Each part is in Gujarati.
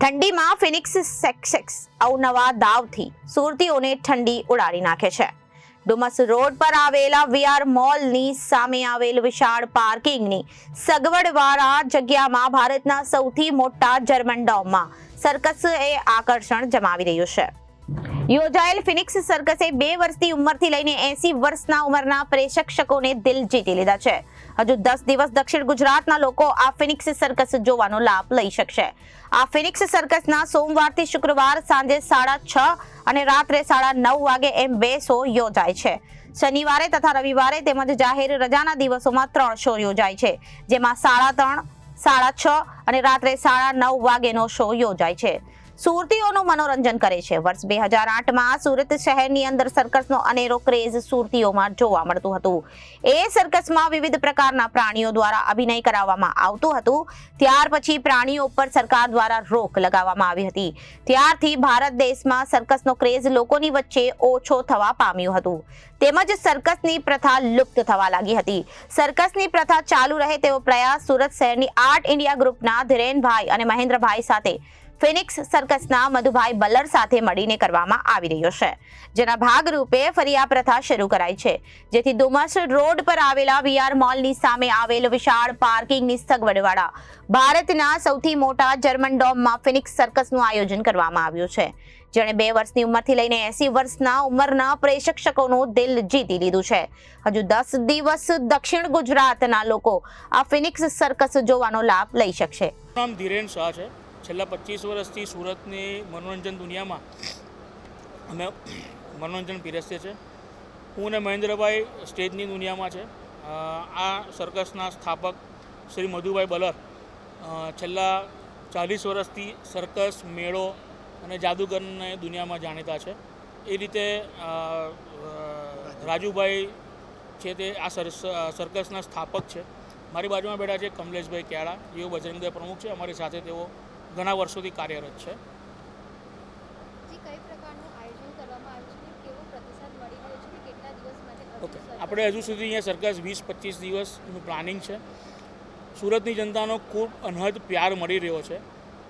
ઠંડીમાં ફિનિક્સ સેક્સેક્સ અવનવા દાવથી સુરતીઓને ઠંડી ઉડાડી નાખે છે. ડુમસ રોડ પર આવેલા વીઆર મોલની સામે આવેલ વિશાળ પાર્કિંગની સગવડવાળા જગ્યામાં ભારતના સૌથી મોટા જર્મન ડોમમાં સર્કસ એ આકર્ષણ જમાવી રહ્યું છે. યોજાયેલ ફિનિક્સ સર્કસે બે વર્ષની ઉંમરથી લઈને એસી વર્ષના ઉંમરના પ્રેક્ષકોને દિલ જીતી લીધા છે. હજુ દસ દિવસ દક્ષિણ ગુજરાતના લોકો આ ફિનિક્સ સર્કસ જોવાનો લાભ લઈ શકશે. આ ફિનિક્સ સર્કસના સોમવારથી શુક્રવાર સાંજે સાડા છ અને રાત્રે સાડા નવ વાગે એમ બે શો યોજાય છે. શનિવારે તથા રવિવારે તેમજ જાહેર રજાના દિવસોમાં ત્રણ શો યોજાય છે. જેમાં સાડા ત્રણ, સાડા છ અને રાત્રે સાડા નવ વાગેનો શો યોજાય છે. સુરતીઓનું મનોરંજન કરે છે. વર્ષ બે હજાર આઠમાં સુરત શહેરની અંદર સર્કસનો અનેરો ક્રેઝ સુરતીઓમાં જોવા મળતું હતું. એ સર્કસમાં વિવિધ પ્રકારના પ્રાણીઓ દ્વારા અભિનય કરાવવામાં આવતું હતું. ત્યાર પછી પ્રાણીઓ પર સરકાર દ્વારા રોક લગાવવામાં આવી હતી. ત્યારથી ભારત દેશમાં સર્કસનો ક્રેઝ લોકોની વચ્ચે ઓછો થવા પામ્યું હતું. તેમજ સર્કસની પ્રથા લુપ્ત થવા લાગી હતી. સર્કસની પ્રથા ચાલુ રહે તેવો પ્રયાસ સુરત શહેરની આર્ટ ઇન્ડિયા ગ્રુપના ધીરેનભાઈ અને મહેન્દ્રભાઈ સાથે ફિનિક્સ સર્કસના મધુભાઈ બલ્લર સાથે મળીને કરવામાં આવી રહ્યો છે. જેના ભાગરૂપે ફરી આ પ્રથા શરૂ કરાઈ છે. જેથી ડુમસ રોડ પર આવેલા વીઆર મોલની સામે આવેલ વિશાળ પાર્કિંગની સગવડવાળા ભારતના સૌથી મોટા જર્મન ડોમમાં ફિનિક્સ સર્કસનું આયોજન કરવામાં આવ્યું છે. જેણે બે વર્ષની ઉંમરથી લઈને એસી વર્ષના ઉંમરના પ્રેક્ષકોનું દિલ જીતી લીધું છે. હજુ દસ દિવસ દક્ષિણ ગુજરાતના લોકો આ ફિનિક્સ સર્કસ જોવાનો લાભ લઈ શકશે. નામ ધીરેન શાહ છે. છેલ્લા પચીસ વર્ષથી સુરતની મનોરંજન દુનિયામાં અમે મનોરંજન પીરસીએ છીએ. હું અને મહેન્દ્રભાઈ સ્ટેજની દુનિયામાં છે. આ સર્કસના સ્થાપક શ્રી મધુભાઈ બલર છેલ્લા ચાલીસ વર્ષથી સર્કસ મેળો અને જાદુગરને દુનિયામાં જાણીતા છે. એ રીતે રાજુભાઈ છે તે આ સર- સર્કસના સ્થાપક છે. મારી બાજુમાં બેઠા છે કમલેશભાઈ ક્યાળા જેઓ બજરંગદળ પ્રમુખ છે. અમારી સાથે તેઓ ઘણા વર્ષોથી કાર્યરત છે. ઓકે આપણે હજુ સુધી અહીંયા સરકાર વીસ પચીસ દિવસનું પ્લાનિંગ છે. સુરતની જનતાનો ખૂબ અનહદ પ્યાર મળી રહ્યો છે.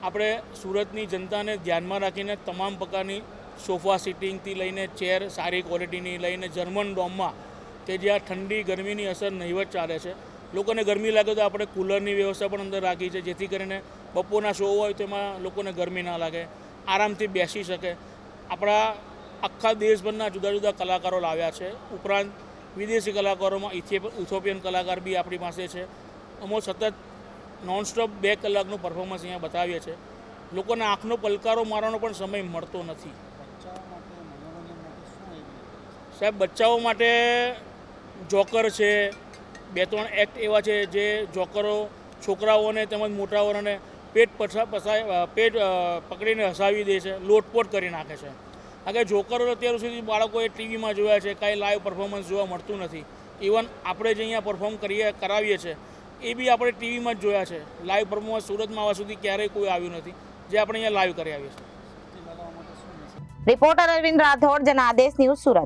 આપણે સુરતની જનતાને ધ્યાનમાં રાખીને તમામ પ્રકારની સોફા સિટિંગથી લઈને ચેર સારી ક્વોલિટીની લઈને જર્મન ડોમમાં કે જ્યાં ઠંડી ગરમીની અસર નહીવત ચાલે છે લોકોને ગરમી લાગે તો આપણે કુલરની વ્યવસ્થા પણ અંદર રાખી છે, જેથી કરીને બપોરના શો હોય તેમાં લોકોને ગરમી ના લાગે, આરામથી બેસી શકે. આપણા આખા દેશભરના જુદા જુદા કલાકારો લાવ્યા છે. ઉપરાંત વિદેશી કલાકારોમાં ઇથોપિયન કલાકાર બી આપણી પાસે છે. અમો સતત નોનસ્ટોપ બે કલાકનું પરફોર્મન્સ અહીંયા બતાવીએ છીએ લોકોને આંખનો પલકારો મારવાનો પણ સમય મળતો નથી. સાહેબ, બચ્ચાઓ માટે જોકર છે બે ત્રણ એક્ટ એવા છે જે જોકરો, છોકરાઓને તેમજ મોટાઓને પેટ પછા, પસાય પેટ પકડીને હસાવી દે છે, લોટપોટ કરી નાખે છે. કે જોકરો અત્યાર સુધી બાળકોએ ટીવીમાં જોયા છે, કાંઈ લાઈવ પરફોર્મન્સ જોવા મળતું નથી. ઇવન આપણે જે અહીંયા પરફોર્મ કરીએ, કરાવીએ છીએ એ બી આપણે ટીવીમાં જ જોયા છે. લાઈવ પરફોર્મન્સ સુરતમાં આવવા સુધી ક્યારેય કોઈ આવ્યું નથી, જે આપણે અહીંયા લાઈવ કરી આવીએ છીએ. Reporter Arvind Rathod, Janadesh news Surat.